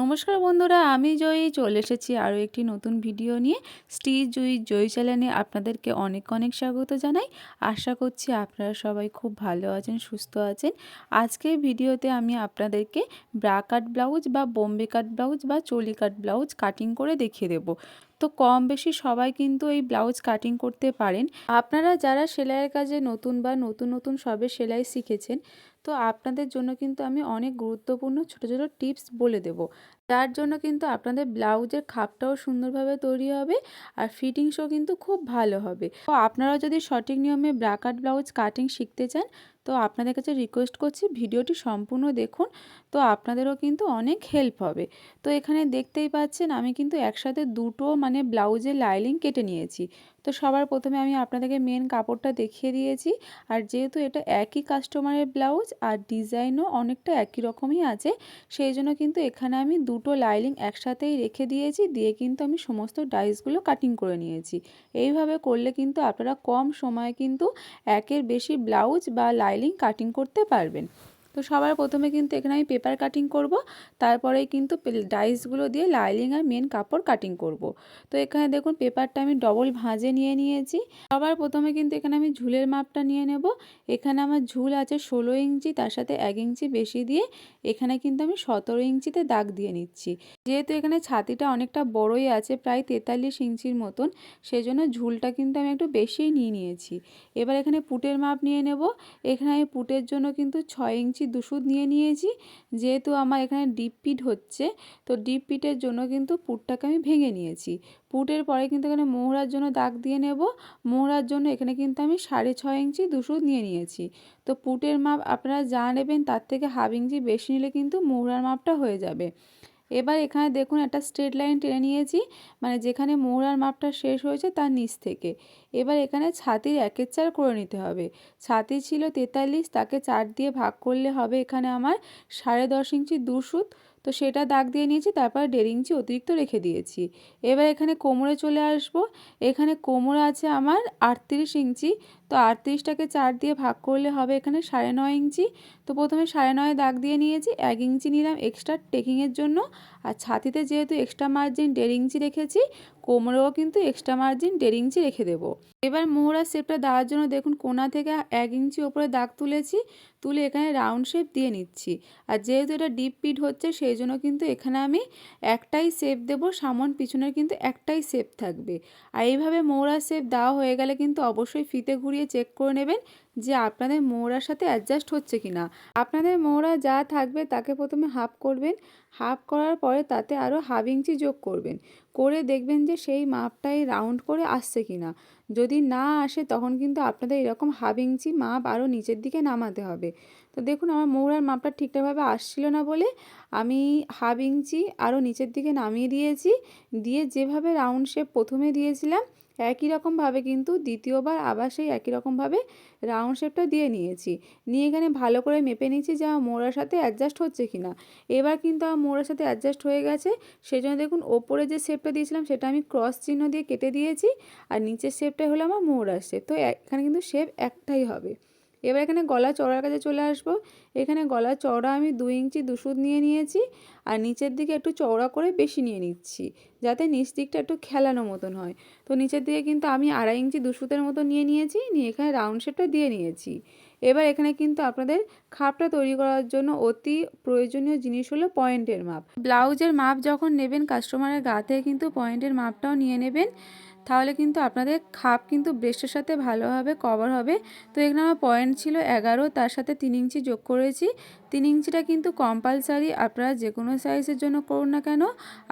নমস্কার বন্ধুরা, আমি জয়ী চলে এসেছি আরও একটি নতুন ভিডিও নিয়ে। স্টি জুই জয়ী চ্যানেলে আপনাদেরকে অনেক অনেক স্বাগত জানাই। আশা করছি আপনারা সবাই খুব ভালো আছেন, সুস্থ আছেন। আজকের ভিডিওতে আমি আপনাদেরকে ব্রা কাট ব্লাউজ বা বোম্বে কাট ব্লাউজ বা চলি কাট ব্লাউজ কাটিং করে দেখিয়ে দেবো। তো কম বেশি সবাই কিন্তু এই ব্লাউজ কাটিং করতে পারেন। আপনারা যারা সেলাইয়ের কাজে নতুন বা নতুন নতুন সবে সেলাই শিখেছেন, তো আপনাদের জন্য কিন্তু আমি অনেক গুরুত্বপূর্ণ ছোট ছোট টিপস বলে দেব। তার জন্য কিন্তু আপনাদের ব্লাউজের খাপটাও সুন্দরভাবে তৈরি হবে আর ফিটিংসও কিন্তু খুব ভালো হবে। তো আপনারা যদি সঠিক নিয়মে ব্রাকাট ব্লাউজ কাটিং শিখতে চান, তো আপনাদের কাছে রিকোয়েস্ট করছি, ভিডিওটি সম্পূর্ণ দেখুন। তো আপনাদেরও কিন্তু অনেক হেল্প হবে। তো এখানে দেখতেই পাচ্ছেন আমি কিন্তু একসাথে দুটো মানে ব্লাউজের লাইলিং কেটে নিয়েছি। তো সবার প্রথমে আমি আপনাদেরকে মেন কাপড়টা দেখিয়ে দিয়েছি। আর যেহেতু এটা একই কাস্টমারের ব্লাউজ, আর ডিজাইনও অনেকটা একই রকমই আছে, সেই জন্য কিন্তু এখানে আমি দুটো লাইলিং একসাথেই রেখে দিয়েছি। দিয়ে কিন্তু আমি সমস্ত ডাইসগুলো কাটিং করে নিয়েছি। এইভাবে করলে কিন্তু আপনারা কম সময়ে কিন্তু একের বেশি ব্লাউজ বা লাইলিং কাটিং করতে পারবেন। তো সবার প্রথমে কিন্তু এখানে আমি পেপার কাটিং করব, তারপরে কিন্তু ডাইসগুলো দিয়ে লাইলিং আর মেন কাপড় কাটিং করব। তো এখানে দেখুন পেপারটা আমি ডবল ভাঁজে নিয়ে নিয়েছি। সবার প্রথমে কিন্তু এখানে আমি ঝুলের মাপটা নিয়ে নেব। এখানে আমার ঝুল আছে ষোলো ইঞ্চি, তার সাথে এক ইঞ্চি বেশি দিয়ে এখানে কিন্তু আমি সতেরো ইঞ্চিতে দাগ দিয়ে নিচ্ছি। যেহেতু এখানে ছাতিটা অনেকটা বড়ই আছে, প্রায় তেতাল্লিশ ইঞ্চির মতন, সেজন্য ঝুলটা কিন্তু আমি একটু বেশিই নিয়ে নিয়েছি। এবার এখানে পুটের মাপ নিয়ে নেব। এখানে আমি পুটের জন্য কিন্তু ছয় ইঞ্চি দুশুদ নিয়ে নিয়েছি। যেহেতু আমার এখানে ডিপ পিট হচ্ছে, তো ডিপ পিটের জন্য কিন্তু পুটটাকে আমি ভেঙে নিয়েছি। পুটের পরে কিন্তু এখানে মোহরার জন্য দাগ দিয়ে নেব। মোহরার জন্য এখানে কিন্তু আমি সাড়ে ছয় ইঞ্চি দুশুদ নিয়ে নিয়েছি। তো পুটের মাপ আপনারা যা নেবেন তার থেকে হাফ ইঞ্চি বেশি নিলে কিন্তু মোহরার মাপটা হয়ে যাবে। এবার এখানে দেখুন একটা স্ট্রেট লাইন টেনে নিয়েছি মানে যেখানে মোহরার মাপটা শেষ হয়েছে তার নিচ থেকে। এবার এখানে ছাতির একের চার করে নিতে হবে। ছাতি ছিল তেতাল্লিশ, তাকে চার দিয়ে ভাগ করলে হবে এখানে আমার সাড়ে দশ ইঞ্চি দুশুত তো সেটা দাগ দিয়ে নিয়েছি, তারপর দেড় ইঞ্চি অতিরিক্ত রেখে দিয়েছি। এবার এখানে কোমরে চলে আসব। এখানে কোমর আছে আমার আটত্রিশ ইঞ্চি। তো আটত্রিশটাকে চার দিয়ে ভাগ করলে হবে এখানে সাড়ে নয় ইঞ্চি। তো প্রথমে সাড়ে নয় দাগ দিয়ে নিয়েছি, এক ইঞ্চি নিলাম এক্সট্রা টেকিংয়ের জন্য। আর ছাতিতে যেহেতু এক্সট্রা মার্জিন দেড় ইঞ্চি রেখেছি, কোমরেও কিন্তু এক্সট্রা মার্জিন দেড় ইঞ্চি রেখে দেবো। এবার মোহরার শেপটা দেওয়ার জন্য দেখুন, কোনা থেকে এক ইঞ্চি ওপরে দাগ তুলেছি। তুলে এখানে রাউন্ড শেপ দিয়ে নিচ্ছি। আর যেহেতু এটা ডিপ পিট হচ্ছে সেই জন্য কিন্তু এখানে আমি একটাই শেপ দেব, সামন পিছনের কিন্তু একটাই শেপ থাকবে। আর এইভাবে মৌরা শেপ দেওয়া হয়ে গেলে কিন্তু অবশ্যই ফিতে ঘুরিয়ে চেক করে নেবেন যে আপনাদের মোহরার সাথে অ্যাডজাস্ট হচ্ছে কি না আপনাদের মোহরা যা থাকবে তাকে প্রথমে হাফ করবেন। হাফ করার পরে তাতে আরও হাফ ইঞ্চি যোগ করবেন। করে দেখবেন যে সেই মাপটাই রাউন্ড করে আসছে কি না যদি না আসে তখন কিন্তু আপনাদের এরকম হাফ ইঞ্চি মাপ আরও নিচের দিকে নামাতে হবে। তো দেখুন আমার মোহরার মাপটা ঠিকঠাকভাবে আসছিল না বলে আমি হাফ ইঞ্চি আরও নিচের দিকে নামিয়ে দিয়েছি। দিয়ে যেভাবে রাউন্ড শেপ প্রথমে দিয়েছিলাম একই রকমভাবে কিন্তু দ্বিতীয়বার আবার সেই একই রকমভাবে রাউন্ড শেপটা দিয়ে নিয়েছি। নিয়ে এখানে ভালো করে মেপে নিয়েছি যে আমার মোড়ার সাথে অ্যাডজাস্ট হচ্ছে কি না এবার কিন্তু আমার মোড়ার সাথে অ্যাডজাস্ট হয়ে গেছে। সেই জন্য দেখুন, ওপরে যে শেপটা দিয়েছিলাম, সেটা আমি ক্রস চিহ্ন দিয়ে কেটে দিয়েছি। আর নিচের শেপটাই হলো আমার মোড়ার শেপ তো এখানে কিন্তু শেপ একটাই হবে। এবার এখানে গলা চড়ার কাছে চলে আসব। এখানে গলা চওড়া আমি দুই ইঞ্চি দুশুদ নিয়ে নিয়েছি আর নিচের দিকে একটু চওড়া করে বেশি নিয়ে নিচ্ছি, যাতে নিচ দিকটা একটু খেলানো মতন হয়। তো নিচের দিকে কিন্তু আমি আড়াই ইঞ্চি দুশুতের মতো নিয়ে নিয়েছি, নিয়ে এখানে রাউন্ড শেপটা দিয়ে নিয়েছি। এবার এখানে কিন্তু আপনাদের খাপটা তৈরি করার জন্য অতি প্রয়োজনীয় জিনিস হলো পয়েন্টের মাপ। ব্লাউজের মাপ যখন নেবেন, কাস্টমারের গা থেকে কিন্তু পয়েন্টের মাপটাও নিয়ে নেবেন। তাহলে কিন্তু আপনাদের খাপ কিন্তু ব্রেস্টের সাথে ভালোভাবে কভার হবে। তো এখানে আমার পয়েন্ট ছিল এগারো, তার সাথে তিন ইঞ্চি যোগ করেছি। তিন ইঞ্চিটা কিন্তু কম্পালসারি আপনারা যে কোনো সাইজের জন্য করুন না কেন,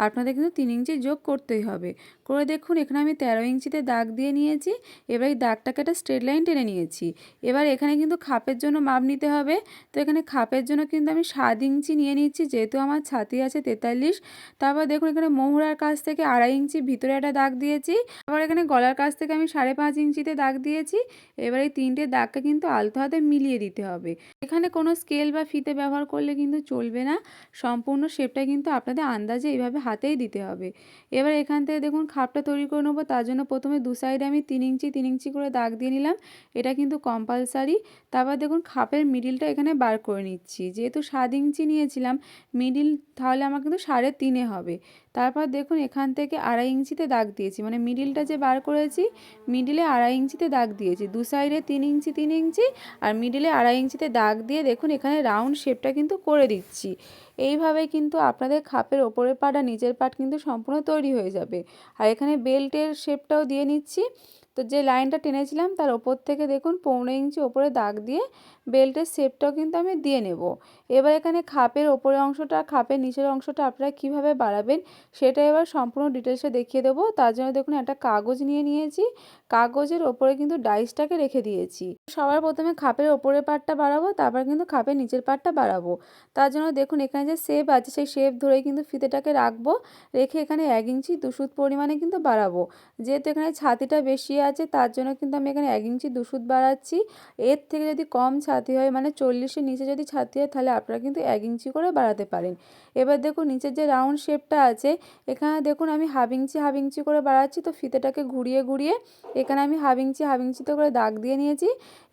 আপনাদের কিন্তু তিন ইঞ্চি যোগ করতেই হবে। করে দেখুন, এখানে আমি তেরো ইঞ্চিতে দাগ দিয়ে নিয়েছি, এবার এই দাগটাকে একটা স্ট্রেট লাইন টেনে নিয়েছি। এবার এখানে কিন্তু খাপের জন্য মাপ নিতে হবে। তো এখানে খাপের জন্য কিন্তু আমি সাত ইঞ্চি নিয়ে নিচ্ছি, যেহেতু আমার ছাতি আছে তেতাল্লিশ। তারপর দেখুন, এখানে মোহরার কাছ থেকে আড়াই ইঞ্চি ভিতরে একটা দাগ দিয়েছি। আবার এখানে গলার কাছ থেকে আমি সাড়ে পাঁচ ইঞ্চিতে দাগ দিয়েছি। এবার এই তিনটে দাগকে কিন্তু আলতো হাতে মিলিয়ে দিতে হবে। এখানে কোনো স্কেল বা ফিতে ব্যবহার করলে কিন্তু চলবে না। সম্পূর্ণ শেপটা কিন্তু আপনাদের আন্দাজে এইভাবে হাতেই দিতে হবে। এবার এখান থেকে দেখুন, খাপটা তৈরি করে নেব। তার জন্য প্রথমে দু সাইডে আমি তিন ইঞ্চি তিন ইঞ্চি করে দাগ দিয়ে নিলাম। এটা কিন্তু কম্পালসারি তারপর দেখুন, খাপের মিডিলটা এখানে বার করে নিচ্ছি। যেহেতু সাত ইঞ্চি নিয়েছিলাম মিডিল তাহলে আমার কিন্তু সাড়ে তিনে হবে। তারপর দেখুন এখান থেকে আড়াই ইঞ্চিতে দাগ দিয়েছি মানে মিডিলটা যে বার করেছি মিডিলে আড়াই ইঞ্চিতে দাগ দিয়েছি। দু সাইডে তিন ইঞ্চি তিন ইঞ্চি, আর মিডিলে আড়াই ইঞ্চিতে দাগ দিয়ে দেখুন এখানে রাউন্ড শেপটা কিন্তু করে দিচ্ছি। এইভাবে কিন্তু আপনাদের খাপের ওপরের পাট আর নিচের পাট কিন্তু সম্পূর্ণ তৈরি হয়ে যাবে। আর এখানে বেল্টের শেপটাও দিয়ে নিচ্ছি। তো যে লাইনটা টেনেছিলাম তার ওপর থেকে দেখুন পৌনে ইঞ্চি ওপরে দাগ দিয়ে বেল্টের শেপটাও কিন্তু আমি দিয়ে নেব। এবার এখানে খাপের ওপরের অংশটা, খাপের নিচের অংশটা আপনারা কীভাবে বাড়াবেন সেটা এবার সম্পূর্ণ ডিটেলসে দেখিয়ে দেবো। তার জন্য দেখুন একটা কাগজ নিয়ে নিয়েছি। কাগজের ওপরে কিন্তু ডাইসটাকে রেখে দিয়েছি। সবার প্রথমে খাপের ওপরের পাটটা বাড়াবো, তারপর কিন্তু খাপের নিচের পাটটা বাড়াবো। তার জন্য দেখুন এখানে যে শেপ আছে, সেই শেপ ধরেই কিন্তু ফিতেটাকে রাখব, রেখে এখানে এক ইঞ্চি দুশুদ পরিমাণে কিন্তু বাড়াবো। যেহেতু এখানে ছাতিটা বেশি আছে, তার জন্য কিন্তু আমি এখানে এক ইঞ্চি দুশুদ বাড়াচ্ছি। এর থেকে যদি কম ছাতি হয় মানে চল্লিশের নিচে যদি ছাতি হয়, তাহলে আপনারা কিন্তু এক ইঞ্চি করে বাড়াতে পারেন। এবার দেখুন, নিচের যে রাউন্ড শেপটা আছে, এখানে দেখুন আমি হাফ ইঞ্চি হাফ ইঞ্চি করে বাড়াচ্ছি, তো ফিতেটাকে ঘুরিয়ে ঘুরিয়ে এখানে আমি হাফ ইঞ্চি হাফ ইঞ্চিতে করে দাগ দিয়ে নিয়েছি।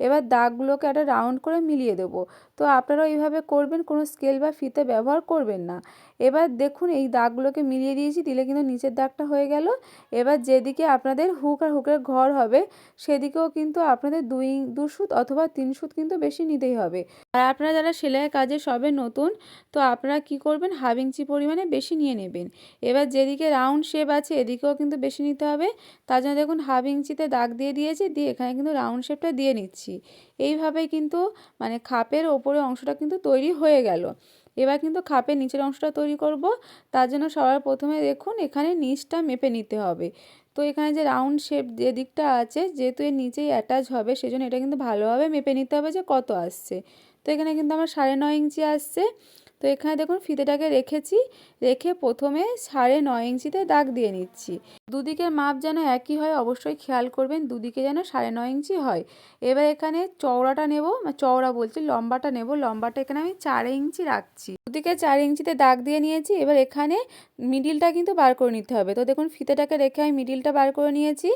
এবার দাগগুলোকে একটা রাউন্ড করে মিলিয়ে দেবো। তো আপনারাও এইভাবে করবেন, কোনো স্কেল বা ফিতে ব্যবহার করবেন না। এবার দেখুন এই দাগগুলোকে মিলিয়ে দিয়েছি, দিলে কিন্তু নিচের দাগটা হয়ে গেল। এবার যেদিকে আপনাদের হুক আর হুকের ঘর হবে, সেদিকেও কিন্তু আপনাদের দুই, দু সুত অথবা তিন সুত কিন্তু বেশি নিতেই হবে। আর আপনারা যারা সেলাইয়ের কাজে সবে নতুন, তো আপনারা কি করবেন? হাফ ইঞ্চি পরিমাণে বেশি নিয়ে নেবেন। এবার যেদিকে রাউন্ড শেপ আছে, এদিকেও কিন্তু বেশি নিতে হবে। তার জন্য দেখুন হাফ ইঞ্চিতে দাগ দিয়ে দিয়েছি, দিয়ে এখানে কিন্তু রাউন্ড শেপটা দিয়ে নিচ্ছি। এইভাবে কিন্তু মানে খাপের ওপরে অংশটা কিন্তু তৈরি হয়ে গেল। এবার কিন্তু খাপের নিচের অংশটা করব, তার জন্য সবার প্রথমে দেখুন এখানে নিচটা মেপে নিতে হবে। তো এখানে যে রাউন্ড শেপ যে দিকটা আছে, যেহেতু এর নিচেই অ্যাটাচ হবে, সেজন্য এটা কিন্তু ভালোভাবে মেপে নিতে হবে যে কত আসছে। তো এখানে কিন্তু আমার সাড়ে নয় ইঞ্চি আসছে। তো এখানে দেখুন ফিতেটাকে রেখেছি। রেখে প্রথমে সাড়ে নয় ইঞ্চিতে দাগ দিয়ে নিচ্ছি। দুদিকের মাপ যেন একই হয়, অবশ্যই খেয়াল করবেন দুদিকে যেন সাড়ে নয় ইঞ্চি হয়। এবার এখানে চওড়াটা নেব চওড়া বলছি, লম্বাটা নেব, লম্বাটা এখানে আমি চার ইঞ্চি রাখছি। দুদিকে চার ইঞ্চিতে দাগ দিয়ে নিয়েছি, এবার এখানে মিডিলটা কিন্তু বার করে নিতে হবে। তো দেখুন, ফিতেটাকে রেখে আমি মিডিলটা বার করে নিয়েছি।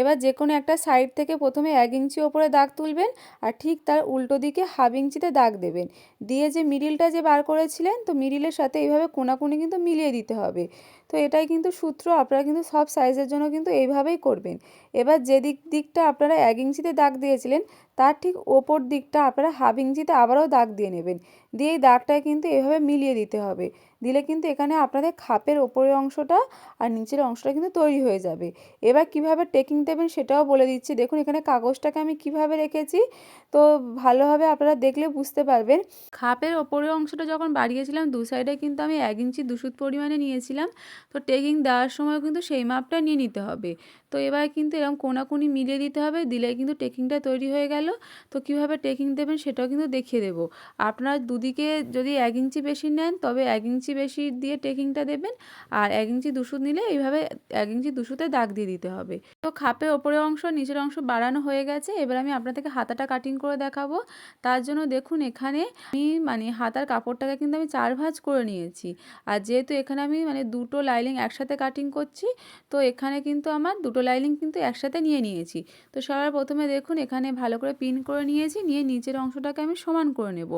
এবার যে কোনো একটা সাইড থেকে প্রথমে এক ইঞ্চি ওপরে দাগ তুলবেন আর ঠিক তার উল্টো দিকে হাফ ইঞ্চিতে দাগ দেবেন। দিয়ে যে মিডিলটা যে বার করেছিলেন, তো মিডিলের সাথে এইভাবে কোনাকুনি কিন্তু মিলিয়ে দিতে হবে। তো এটাই কিন্তু সূত্র, আপনারা কিন্তু সব সাইজের জন্য কিন্তু এইভাবেই করবেন। এবার যে দিক দিকটা আপনারা এক ইঞ্চিতে দাগ দিয়েছিলেন তার ঠিক ওপর দিকটা আপনারা হাফ ইঞ্চিতে আবারও দাগ দিয়ে নেবেন। দিয়ে এই দাগটায় কিন্তু এভাবে মিলিয়ে দিতে হবে। দিলে কিন্তু এখানে আপনাদের খাপের ওপরের অংশটা আর নিচের অংশটা কিন্তু তৈরি হয়ে যাবে। এবার কীভাবে টেকিং দেবেন সেটাও বলে দিচ্ছি। দেখুন, এখানে কাগজটাকে আমি কীভাবে রেখেছি? তো ভালোভাবে আপনারা দেখলে বুঝতে পারবেন। খাপের ওপরের অংশটা যখন বাড়িয়েছিলাম, দু সাইডে কিন্তু আমি এক ইঞ্চি দুশুদ পরিমাণে নিয়েছিলাম। তো টেকিং দেওয়ার সময় কিন্তু সেই মাপটা নিয়ে নিতে হবে। তো এবার কিন্তু এরকম কোনাকুনি মিলিয়ে দিতে হবে দিলে কিন্তু টেকিংটা তৈরি হয়ে গেল। তো কীভাবে টেকিং দেবেন সেটাও কিন্তু দেখিয়ে দেবো। আপনার দুদিকে যদি এক ইঞ্চি বেশি নেন, তবে এক ইঞ্চি বেশি দিয়ে টেকিংটা দেবেন আর এক ইঞ্চি দুশো নিলে এইভাবে এক ইঞ্চি দুশোতে দাগ দিয়ে দিতে হবে। তো খাপের ওপরের অংশ, নিচের অংশ বাড়ানো হয়ে গেছে। এবার আমি আপনাদেরকে হাতাটা কাটিং করে দেখাবো। তার জন্য দেখুন এখানে আমি মানে হাতার কাপড়টাকে কিন্তু আমি চার ভাঁজ করে নিয়েছি। আর যেহেতু এখানে আমি মানে দুটো লাইলিং একসাথে কাটিং করছি, তো এখানে কিন্তু আমার দুটো লাইলিং কিন্তু একসাথে নিয়ে নিয়েছি। তো সবার প্রথমে দেখুন, এখানে ভালো করে পিন করে নিয়েছি, নিয়ে নিচের অংশটাকে আমি সমান করে নেব।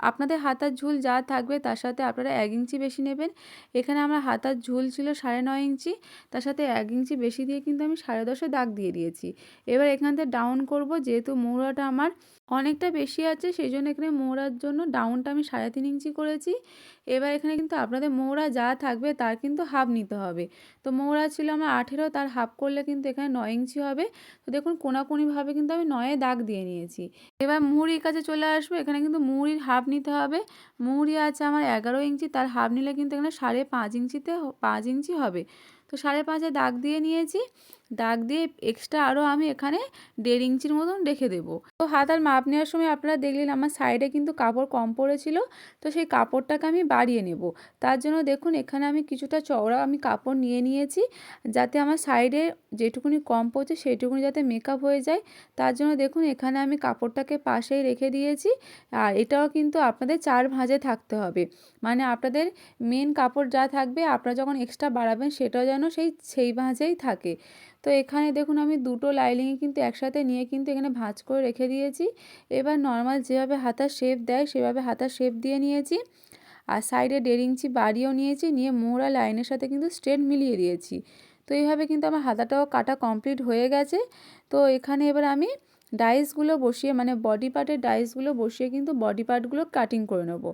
আপনাদের হাতার ঝুল যা থাকবে তার সাথে আপনারা এক ইঞ্চি বেশি নেবেন। এখানে আমার হাতার ঝুল ছিল সাড়ে নয় ইঞ্চি, তার সাথে এক ইঞ্চি বেশি দিয়ে কিন্তু আমি সাড়ে দশে দাগ দিয়ে দিয়েছি। এবার এখান থেকে ডাউন করব, যেহেতু মুড়াটা আমার অনেকটা বেশি আছে সেই জন্য এখানে মৌরার জন্য ডাউনটা আমি সাড়ে তিন ইঞ্চি করেছি। এবার এখানে কিন্তু আপনাদের মৌরা যা থাকবে তার কিন্তু হাফ নিতে হবে। তো মৌরা ছিল আমার আঠেরো, তার হাফ করলে কিন্তু এখানে নয় ইঞ্চি হবে। তো দেখুন কোনাকুনিভাবে কিন্তু আমি নয়ে দাগ দিয়ে নিয়েছি। এবার মুহুরির কাছে চলে আসব, এখানে কিন্তু মুহুরির হাফ নিতে হবে। মুহুরি আছে আমার এগারো ইঞ্চি, তার হাফ নিলে কিন্তু এখানে সাড়ে পাঁচ ইঞ্চিতে পাঁচ ইঞ্চি হবে। তো সাড়ে পাঁচে দাগ দিয়ে নিয়েছি। দাগ দিয়ে এক্সট্রা আরও আমি এখানে দেড় ইঞ্চির মতন রেখে দেবো। তো হাতার মাপ নেওয়ার সময় আপনারা দেখলেন আমার সাইডে কিন্তু কাপড় কম পড়েছিল, তো সেই কাপড়টাকে আমি বাড়িয়ে নেব। তার জন্য দেখুন এখানে আমি কিছুটা চওড়া আমি কাপড় নিয়ে নিয়েছি, যাতে আমার সাইডে যেটুকুনি কম পড়ছে সেইটুকুনি যাতে মেকআপ হয়ে যায়। তার জন্য দেখুন এখানে আমি কাপড়টাকে পাশেই রেখে দিয়েছি, আর এটাও কিন্তু আপনাদের চার ভাঁজে থাকতে হবে। মানে আপনাদের মেন কাপড় যা থাকবে, আপনারা যখন এক্সট্রা বাড়াবেন সেটাও যেন সেই সেই ভাঁজেই থাকে। তো এখানে দেখুন আমি দুটো লাইলিংয়ে কিন্তু একসাথে নিয়ে কিন্তু এখানে ভাঁজ করে রেখে দিয়েছি। এবার নর্মাল যেভাবে হাতার শেপ দেয়, সেভাবে হাতার শেপ দিয়ে নিয়েছি। আর সাইডে দেড় ইঞ্চি নিয়েছি, নিয়ে মোহরা লাইনের সাথে কিন্তু স্ট্রেট মিলিয়ে দিয়েছি। তো এইভাবে কিন্তু আমার হাতাটাও কাটা কমপ্লিট হয়ে গেছে। তো এখানে এবার আমি ডাইসগুলো বসিয়ে মানে বডি পার্টের ডাইসগুলো বসিয়ে কিন্তু বডি পার্টগুলো কাটিং করে নেব।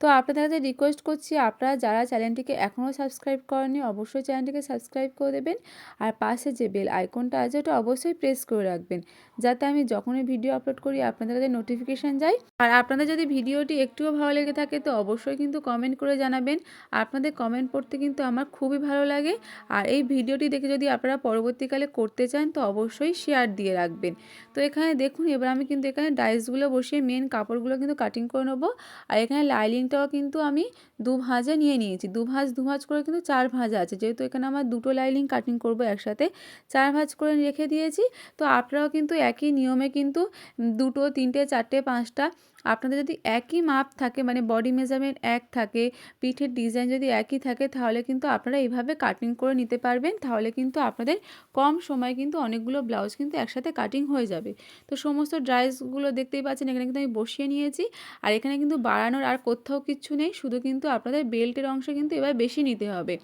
তো আপনাদের কাছে রিকোয়েস্ট করছি, আপনারা যারা চ্যানেলটিকে এখনও সাবস্ক্রাইব করেননি, অবশ্যই চ্যানেলটিকে সাবস্ক্রাইব করে দেবেন। আর পাশে যে বেল আইকনটা আছে, ওটা অবশ্যই প্রেস করে রাখবেন। যাতে আমি যখনই ভিডিও আপলোড করি, আপনাদের কাছে নোটিফিকেশান যায়। আর আপনাদের যদি ভিডিওটি একটুও ভালো লেগে থাকে, তো অবশ্যই কিন্তু কমেন্ট করে জানাবেন। আপনাদের কমেন্ট পড়তে কিন্তু আমার খুবই ভালো লাগে। আর এই ভিডিওটি দেখে যদি আপনারা পরবর্তীকালে করতে চান, তো অবশ্যই শেয়ার দিয়ে রাখবেন। তো এখানে দেখুন, এবার আমি কিন্তু এখানে ডাইসগুলো বসিয়ে মেন কাপড়গুলো কিন্তু কাটিং করে নেব। আর এখানে লাইলিংটাও কিন্তু আমি দু ভাঁজে নিয়ে নিয়েছি। দু ভাঁজ দু ভাঁজ করে কিন্তু চার ভাঁজা আছে। যেহেতু এখানে আমার দুটো লাইলিং কাটিং করব একসাথে, চার ভাঁজ করে রেখে দিয়েছি। তো আপনারাও কিন্তু একই নিয়মে কিন্তু দুটো, তিনটে, চারটে, পাঁচটা আপনাদের যদি একই মাপ থাকে মানে বডি মেজারমেন্ট এক থাকে, পিঠের ডিজাইন যদি একই থাকে, তাহলে কিন্তু আপনারা এইভাবে কাটিং করে নিতে পারবেন। তাহলে কিন্তু আপনাদের কম সময়ে কিন্তু অনেকগুলো ব্লাউজ কিন্তু একসাথে কাটিং হয়ে যাবে। তো সমস্ত ড্রাইসগুলো দেখতেই পাচ্ছেন, এখানে কিন্তু আমি বসিয়ে নিয়েছি। আর এখানে কিন্তু বাড়ানোর আর কোথাও কিচ্ছু নেই, শুধু কিন্তু আপনাদের বেল্টের অংশ কিন্তু এবার বেশি নিতে হবে।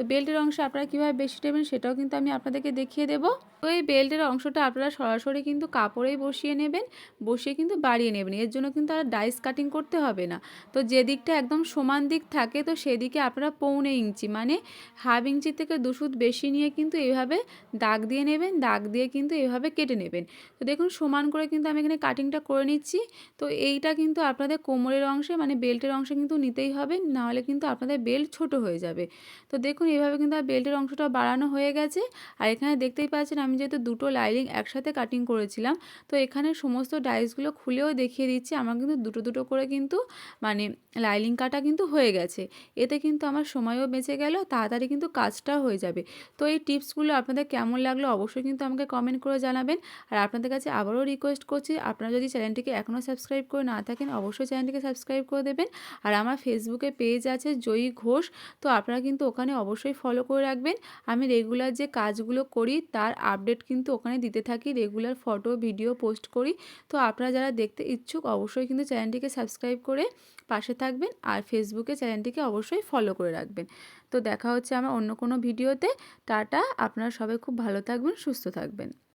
তো বেল্টের অংশ আপনারা কীভাবে বেশি নেবেন সেটাও কিন্তু আমি আপনাদেরকে দেখিয়ে দেবো। তো এই বেল্টের অংশটা আপনারা সরাসরি কিন্তু কাপড়েই বসিয়ে নেবেন, বসিয়ে কিন্তু বাড়িয়ে নেবেন। এর জন্য কিন্তু আর ডাইস কাটিং করতে হবে না। তো যে দিকটা একদম সমান দিক থাকে, তো সেদিকে আপনারা পৌনে ইঞ্চি মানে হাফ ইঞ্চি থেকে দুশুদ বেশি নিয়ে কিন্তু এইভাবে দাগ দিয়ে নেবেন, দাগ দিয়ে কিন্তু এইভাবে কেটে নেবেন। তো দেখুন সমান করে কিন্তু আমি এখানে কাটিংটা করে নিচ্ছি। তো এইটা কিন্তু আপনাদের কোমরের অংশে মানে বেল্টের অংশে কিন্তু নিতেই হবে, নাহলে কিন্তু আপনাদের বেল্ট ছোট হয়ে যাবে। তো দেখুন এইভাবে কিন্তু আর বেল্টের অংশটা বাড়ানো হয়ে গেছে। আর এখানে দেখতেই পাচ্ছেন আমি যেহেতু দুটো লাইলিং একসাথে কাটিং করেছিলাম, তো এখানে সমস্ত ডাইসগুলো খুলেও দেখিয়ে দিচ্ছি। আমার কিন্তু দুটো দুটো করে কিন্তু মানে লাইলিং কাটা কিন্তু হয়ে গেছে। এতে কিন্তু আমার সময়ও বেঁচে গেল, তাড়াতাড়ি কিন্তু কাজটাও হয়ে যাবে। তো এই টিপসগুলো আপনাদের কেমন লাগল অবশ্যই কিন্তু আমাকে কমেন্ট করে জানাবেন। আর আপনাদের কাছে আবারও রিকোয়েস্ট করছি, আপনারা যদি চ্যানেলটিকে এখনও সাবস্ক্রাইব করে না থাকেন, অবশ্যই চ্যানেলটিকে সাবস্ক্রাইব করে দেবেন। আর আমার ফেসবুকে পেজ আছে জয়ী ঘোষ, তো আপনারা কিন্তু ওখানে অবশ্যই ফলো করে রাখবেন। আমি রেগুলার যে কাজগুলো করি, তার আপডেট কিন্তু ওখানে দিতে থাকি রেগুলার ফটো ভিডিও পোস্ট করি। তো আপনারা যারা দেখতে ইচ্ছুক, অবশ্যই কিন্তু চ্যানেলটিকে সাবস্ক্রাইব করে পাশে থাকবেন আর ফেসবুকে চ্যানেলটিকে অবশ্যই ফলো করে রাখবেন। তো দেখা হচ্ছে আমার অন্য কোনো ভিডিওতে টাটা, আপনারা সবাই খুব ভালো থাকবেন, সুস্থ থাকবেন।